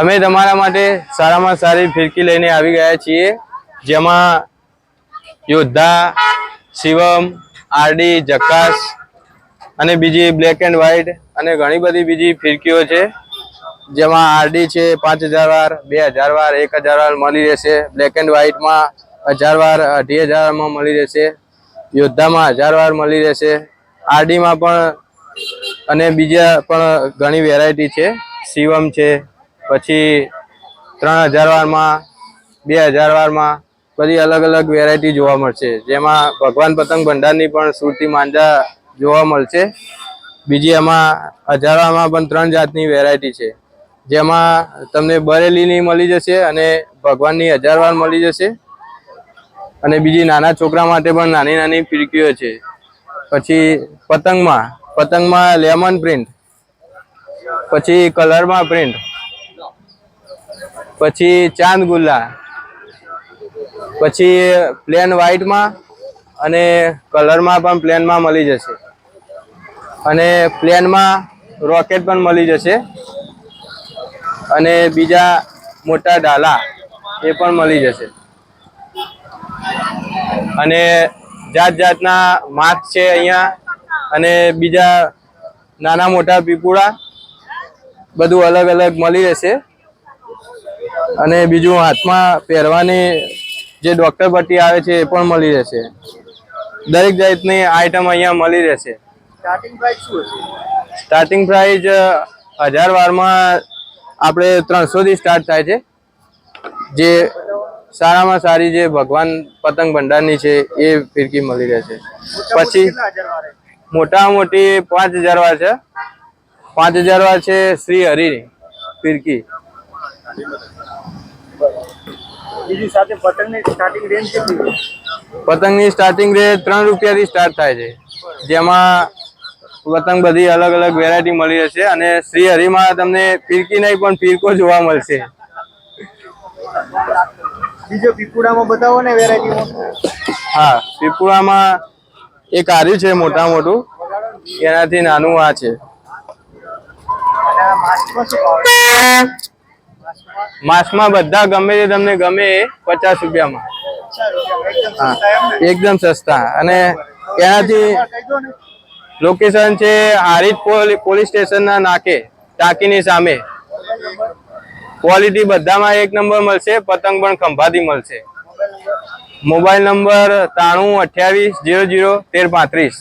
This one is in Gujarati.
અમે તમારા માટે સારામાં સારી ફિરકી લઈને આવી ગયા છીએ, જેમાં યોદ્ધા, શિવમ, આરડી જકાસ અને બીજી બ્લેક એન્ડ વ્હાઈટ અને ઘણી બધી બીજી ફિરકીઓ છે, જેમાં આરડી છે પાંચ હજાર વાર, બે હજાર વાર, એક હજાર વાર મળી રહેશે. બ્લેક એન્ડ વ્હાઈટમાં હજાર વાર, અઢી હજારમાં મળી રહેશે. યોદ્ધામાં હજાર વાર મળી રહેશે. આરડીમાં પણ અને બીજા પણ ઘણી વેરાયટી છે. શિવમ છે, પછી ત્રણ હજાર વારમાં, બે હજાર વારમાં બધી અલગ અલગ વેરાયટી જોવા મળશે. જેમાં ભગવાન પતંગ ભંડારની પણ સુરતી માંજા જોવા મળશે. બીજી એમાં હજારમાં પણ ત્રણ જાતની વેરાયટી છે. જેમાં તમને બરેલીની મળી જશે અને ભગવાનની હજારવાર મળી જશે. અને બીજી નાના છોકરા માટે પણ નાની નાની ફિરકીઓ છે. પછી પતંગમાં પતંગમાં લેમન પ્રિન્ટ પછી કલરમાં પ્રિન્ટ પછી ચાંદ ગુલ્લા, પછી પ્લેન વ્હાઈટમાં અને કલરમાં પણ પ્લેનમાં મળી જશે. અને પ્લેનમાં રોકેટ પણ મળી જશે. અને બીજા મોટા ડાલા એ પણ મળી જશે. અને જાત જાતના માસ્ક છે અહીંયા. અને બીજા નાના મોટા પીપુડા બધું અલગ અલગ મળી રહેશે. અને બીજું હાથમાં પહેરવાની જે ડોક્ટર પટ્ટી આવે છે એ પણ મળી રહેશે. દરેક જાતની આઈટમ અહીંયા મળી રહેશે. સ્ટાર્ટિંગ પ્રાઇસ શું સ્ટાર્ટિંગ પ્રાઇસ હજાર વારમાં આપણે ત્રણસોથી સ્ટાર્ટ થાય છે. જે સારામાં સારી જે ભગવાન પતંગ ભંડારની છે એ ફિરકી મળી રહેશે. પછી મોટા મોટી પાંચ હજાર છે. પાંચ હજાર છે શ્રી હરિની ફિરકી બીજી સાથે પતંગની સ્ટાર્ટિંગ રેન્જ કેટલી પતંગની સ્ટાર્ટિંગ રેટ ત્રણ રૂપિયાથી સ્ટાર્ટ થાય છે. જેમાં પતંગ બધી અલગ અલગ વેરાયટી મળી જશે અને શ્રી હરિમાં તમને ફિરકી નહીં પણ ફિરકો જોવા મળશે. બીજો પીપુડામાં બતાવો ને વેરાયટીમાં હા પીપળામાં એક આર્યું છે મોટા મોટું એનાથી નાનું આ છે. માસમાં બધા ગમે તે તમને ગમે એ પચાસ રૂપિયામાં. એકદમ સસ્તા. અને એનાથી લોકેશન છે હારીજ પોલી- પોલીસ સ્ટેશનના નાકે, ટાંકીની સામે. ક્વોલિટી બધામાં એક નંબર મળશે, પતંગ પણ ખંભાતી મળશે. મોબાઈલ નંબર ત્રાણું અઠ્યાવીસ જીરો જીરો તેર પાંત્રીસ.